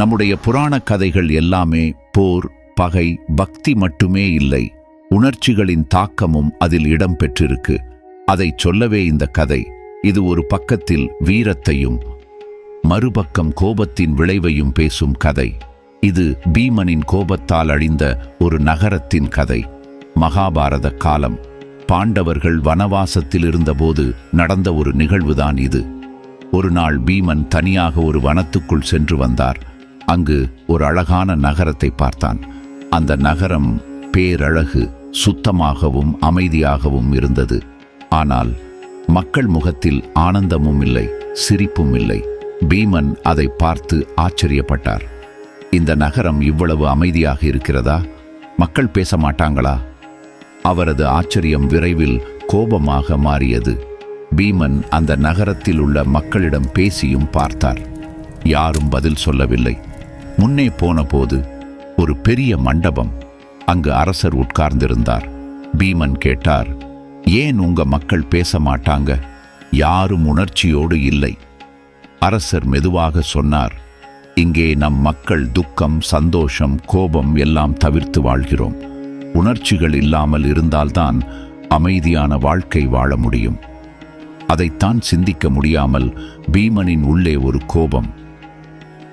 நம்முடைய புராண கதைகள் எல்லாமே போர் பகை பக்தி மட்டுமே இல்லை. உணர்ச்சிகளின் தாக்கமும் அதில் இடம் பெற்றிருக்கு. அதைச் சொல்லவே இந்த கதை. இது ஒரு பக்கத்தில் வீரத்தையும் மறுபக்கம் கோபத்தின் விளைவையும் பேசும் கதை. இது பீமனின் கோபத்தால் அழிந்த ஒரு நகரத்தின் கதை. மகாபாரத காலம். பாண்டவர்கள் வனவாசத்தில் இருந்தபோது நடந்த ஒரு நிகழ்வுதான் இது. ஒரு நாள் பீமன் தனியாக ஒரு வனத்துக்குள் சென்று வந்தார். அங்கு ஒரு அழகான நகரத்தை பார்த்தான். அந்த நகரம் பேரழகு சுத்தமாகவும் அமைதியாகவும் இருந்தது. ஆனால் மக்கள் முகத்தில் ஆனந்தமும் இல்லை சிரிப்பும் இல்லை. பீமன் அதை பார்த்து ஆச்சரியப்பட்டார். இந்த நகரம் இவ்வளவு அமைதியாக இருக்கிறதா? மக்கள் பேச மாட்டாங்களா? அவரது ஆச்சரியம் விரைவில் கோபமாக மாறியது. பீமன் அந்த நகரத்தில் உள்ள மக்களிடம் பேசியும் பார்த்தார். யாரும் பதில் சொல்லவில்லை. முன்னே போனபோது ஒரு பெரிய மண்டபம் அங்கு அரசர் உட்கார்ந்திருந்தார். பீமன் கேட்டார் ஏன் உங்க மக்கள் பேச மாட்டாங்க? யாரும் உணர்ச்சியோடு இல்லை. அரசர் மெதுவாக சொன்னார் இங்கே நம் மக்கள் துக்கம் சந்தோஷம் கோபம் எல்லாம் தவிர்த்து வாழ்கிறோம். உணர்ச்சிகள் இல்லாமல் இருந்தால்தான் அமைதியான வாழ்க்கை வாழ முடியும். அதைத்தான் சிந்திக்க முடியாமல் பீமனின் உள்ளே ஒரு கோபம்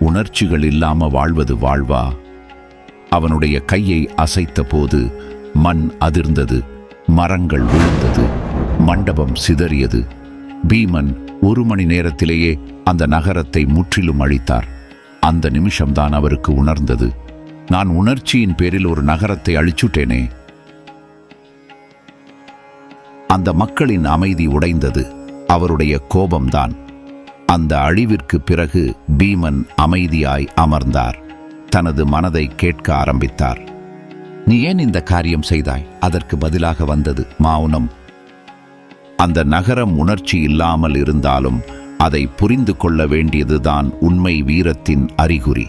உணர்ச்சிகள் இல்லாம வாழ்வது வாழ்வா? அவனுடைய கையை அசைத்த போது மண் அதிர்ந்தது மரங்கள் விழுந்தது மண்டபம் சிதறியது. பீமன் ஒரு மணி நேரத்திலேயே அந்த நகரத்தை முற்றிலும் அழித்தார். அந்த நிமிஷம்தான் அவருக்கு உணர்ந்தது. நான் உணர்ச்சியின் பேரில் ஒரு நகரத்தை அழிச்சுட்டேனே. அந்த மக்களின் அமைதி உடைந்தது. அவருடைய கோபம்தான். அந்த அழிவிற்கு பிறகு பீமன் அமைதியாய் அமர்ந்தார். தனது மனதை கேட்க ஆரம்பித்தார். நீ ஏன் இந்த காரியம் செய்தாய்? அதற்கு பதிலாக வந்தது மௌனம் அந்த நகரம் உணர்ச்சி இல்லாமல் இருந்தாலும் அதை புரிந்து கொள்ள வேண்டியதுதான் உண்மை வீரத்தின் அறிகுறி.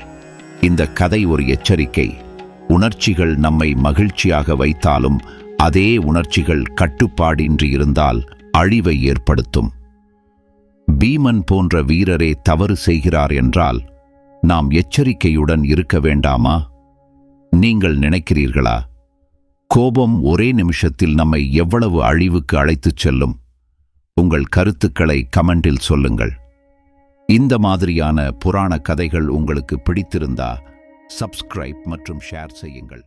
இந்த கதை ஒரு எச்சரிக்கை. உணர்ச்சிகள் நம்மை மகிழ்ச்சியாக வைத்தாலும் அதே உணர்ச்சிகள் கட்டுப்பாடின்றி இருந்தால் அழிவை ஏற்படுத்தும். பீமன் போன்ற வீரரே தவறு செய்கிறார் என்றால் நாம் எச்சரிக்கையுடன் இருக்க வேண்டாமா? நீங்கள் நினைக்கிறீர்களா? கோபம் ஒரே நிமிஷத்தில் நம்மை எவ்வளவு அழிவுக்கு அழைத்துச் செல்லும்? உங்கள் கருத்துக்களை கமெண்டில் சொல்லுங்கள். இந்த மாதிரியான புராண கதைகள் உங்களுக்கு பிடித்திருந்தா சப்ஸ்கிரைப் மற்றும் ஷேர் செய்யுங்கள்.